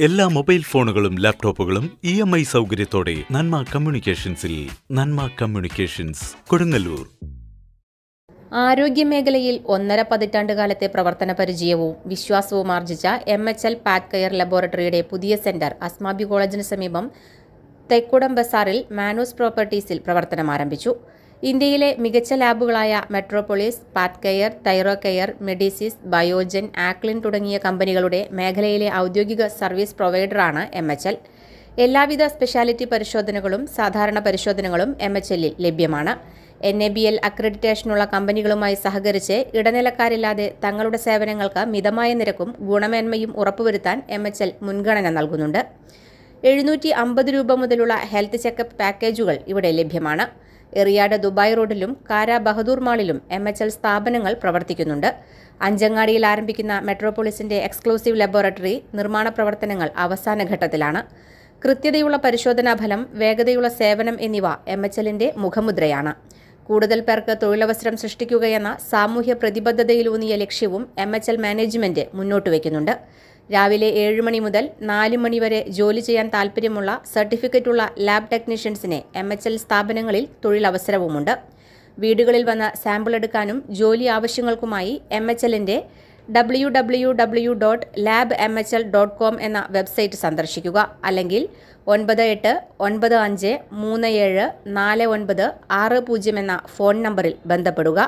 എല്ലാ മൊബൈൽ ഫോണുകളും ലാപ്ടോപ്പുകളും ഇ എം ഐ സൗകര്യത്തോടെ നന്മ കമ്മ്യൂണിക്കേഷൻസിൽ നന്മ കമ്മ്യൂണിക്കേഷൻസ് കൊടുങ്ങല്ലൂർ. ആരോഗ്യമേഖലയിൽ ഒന്നര പതിറ്റാണ്ട് കാലത്തെ പ്രവർത്തന പരിചയവും വിശ്വാസവും ആർജിച്ച M H L path care ലബോറട്ടറിയുടെ പുതിയ സെന്റർ അസ്മാബി കോളേജിന് സമീപം തെക്കുടം ബസാറിൽ മാനോസ് പ്രോപ്പർട്ടീസിൽ പ്രവർത്തനം ആരംഭിച്ചു ഇന്ത്യയിലെ മികച്ച ലാബുകളായ മെട്രോപോളിസ് പാറ്റ്കെയർ തൈറോകെയർ മെഡിസിസ് ബയോജൻ ആക്ലിൻ തുടങ്ങിയ കമ്പനികളുടെ മേഖലയിലെ ഔദ്യോഗിക സർവീസ് പ്രൊവൈഡറാണ് എം എച്ച് എൽ. എല്ലാവിധ സ്പെഷ്യാലിറ്റി പരിശോധനകളും സാധാരണ പരിശോധനകളും എം എച്ച് എല്ലിൽ ലഭ്യമാണ്. എൻ എ ബി എൽ അക്രഡിറ്റേഷനുള്ള കമ്പനികളുമായി സഹകരിച്ച് ഇടനിലക്കാരില്ലാതെ തങ്ങളുടെ സേവനങ്ങൾക്ക് മിതമായ നിരക്കും ഗുണമേന്മയും ഉറപ്പുവരുത്താൻ എം എച്ച് എൽ മുൻഗണന നൽകുന്നുണ്ട്. എഴുന്നൂറ്റി അമ്പത് രൂപ മുതലുള്ള ഹെൽത്ത് ചെക്കപ്പ് പാക്കേജുകൾ ഇവിടെ ലഭ്യമാണ്. എറിയാട് ദുബായ് റോഡിലും കാര ബഹദൂർ മാളിലും എം എച്ച് എൽ സ്ഥാപനങ്ങൾ പ്രവർത്തിക്കുന്നുണ്ട്. അഞ്ചങ്ങാടിയിൽ ആരംഭിക്കുന്ന മെട്രോപോളിസിന്റെ എക്സ്ക്ലൂസീവ് ലബോറട്ടറി നിർമ്മാണ പ്രവർത്തനങ്ങൾ അവസാന ഘട്ടത്തിലാണ്. കൃത്യതയുള്ള പരിശോധനാ ഫലം വേഗതയുള്ള സേവനം എന്നിവ എം എച്ച് എല്ലിന്റെ മുഖമുദ്രയാണ്. കൂടുതൽ പേർക്ക് തൊഴിലവസരം സൃഷ്ടിക്കുകയെന്ന സാമൂഹ്യ പ്രതിബദ്ധതയിലൂന്നിയ ലക്ഷ്യവും എം എച്ച് എൽ മാനേജ്മെന്റ് മുന്നോട്ട് വയ്ക്കുന്നുണ്ട് രാവിലെ ഏഴ് മണി മുതൽ നാല് മണി വരെ ജോലി ചെയ്യാൻ താൽപ്പര്യമുള്ള സർട്ടിഫിക്കറ്റുള്ള ലാബ് ടെക്നീഷ്യൻസിന് എം എച്ച് എൽ സ്ഥാപനങ്ങളിൽ തൊഴിലവസരവുമുണ്ട്. വീടുകളിൽ വന്ന് സാമ്പിൾ എടുക്കാനും ജോലി ആവശ്യങ്ങൾക്കുമായി എം എച്ച് എല്ലിന്റെ W W W dot lab M H L dot com എന്ന വെബ്സൈറ്റ് സന്ദർശിക്കുക. അല്ലെങ്കിൽ ഒൻപത് എട്ട് ഒൻപത് അഞ്ച് മൂന്ന് ഏഴ് നാല് ഒൻപത് ആറ് പൂജ്യം എന്ന ഫോൺ നമ്പറിൽ ബന്ധപ്പെടുക.